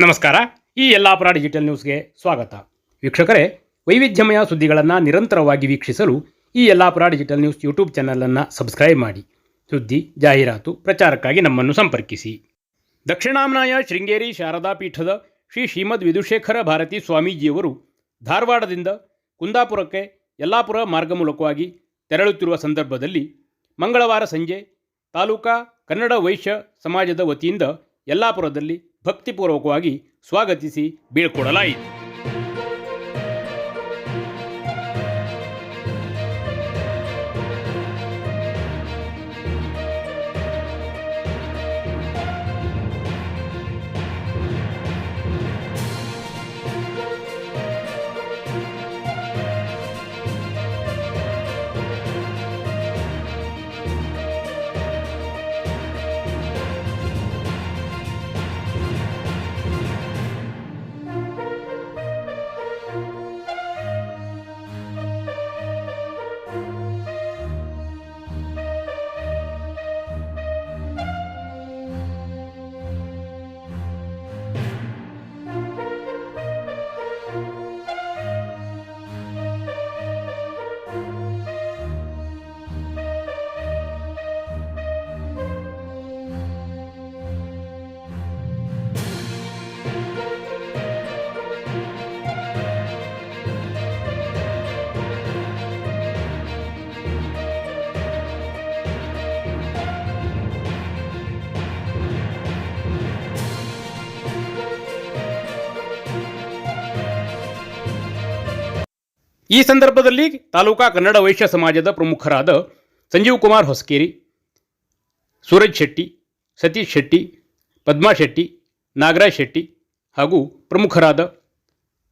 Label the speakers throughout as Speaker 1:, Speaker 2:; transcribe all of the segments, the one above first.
Speaker 1: ನಮಸ್ಕಾರ. ಈ ಯಲ್ಲಾಪುರ ಡಿಜಿಟಲ್ ನ್ಯೂಸ್ಗೆ ಸ್ವಾಗತ. ವೀಕ್ಷಕರೇ, ವೈವಿಧ್ಯಮಯ ಸುದ್ದಿಗಳನ್ನು ನಿರಂತರವಾಗಿ ವೀಕ್ಷಿಸಲು ಈ ಯಲ್ಲಾಪುರ ಡಿಜಿಟಲ್ ನ್ಯೂಸ್ ಯೂಟ್ಯೂಬ್ ಚಾನಲನ್ನು ಸಬ್ಸ್ಕ್ರೈಬ್ ಮಾಡಿ. ಸುದ್ದಿ, ಜಾಹೀರಾತು, ಪ್ರಚಾರಕ್ಕಾಗಿ ನಮ್ಮನ್ನು ಸಂಪರ್ಕಿಸಿ. ದಕ್ಷಿಣಾಮ್ನಾಯ ಶೃಂಗೇರಿ ಶಾರದಾ ಪೀಠದ ಶ್ರೀ ಶ್ರೀಮದ್ ವಿಧುಶೇಖರ ಭಾರತಿ ಸ್ವಾಮೀಜಿಯವರು ಧಾರವಾಡದಿಂದ ಕುಂದಾಪುರಕ್ಕೆ ಯಲ್ಲಾಪುರ ಮಾರ್ಗ ಮೂಲಕವಾಗಿ ತೆರಳುತ್ತಿರುವ ಸಂದರ್ಭದಲ್ಲಿ ಮಂಗಳವಾರ ಸಂಜೆ ತಾಲೂಕಾ ಕನ್ನಡ ವೈಶ್ಯ ಸಮಾಜದ ವತಿಯಿಂದ ಯಲ್ಲಾಪುರದಲ್ಲಿ ಭಕ್ತಿಪೂರ್ವಕವಾಗಿ ಸ್ವಾಗತಿಸಿ ಬೀಳ್ಕೊಡಲಾಯಿತು. ಈ ಸಂದರ್ಭದಲ್ಲಿ ತಾಲೂಕಾ ಕನ್ನಡ ವೈಶ್ಯ ಸಮಾಜದ ಪ್ರಮುಖರಾದ ಸಂಜೀವ್ ಕುಮಾರ್ ಹೊಸಕೇರಿ, ಸೂರಜ್ ಶೆಟ್ಟಿ, ಸತೀಶ್ ಶೆಟ್ಟಿ, ಪದ್ಮಾ ಶೆಟ್ಟಿ, ನಾಗರಾಜ್ ಶೆಟ್ಟಿ ಹಾಗೂ ಪ್ರಮುಖರಾದ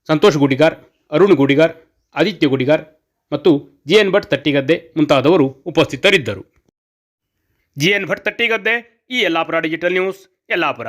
Speaker 1: ಸಂತೋಷ್ ಗುಡಿಗಾರ್, ಅರುಣ್ ಗುಡಿಗಾರ್, ಆದಿತ್ಯ ಗುಡಿಗಾರ್ ಮತ್ತು ಜಿ ಎನ್ ಭಟ್ ತಟ್ಟಿಗದ್ದೆ ಮುಂತಾದವರು ಉಪಸ್ಥಿತರಿದ್ದರು. ಜಿ ಎನ್ ಭಟ್ ತಟ್ಟಿಗದ್ದೆ, ಈ Yellapur digital news, Yellapur.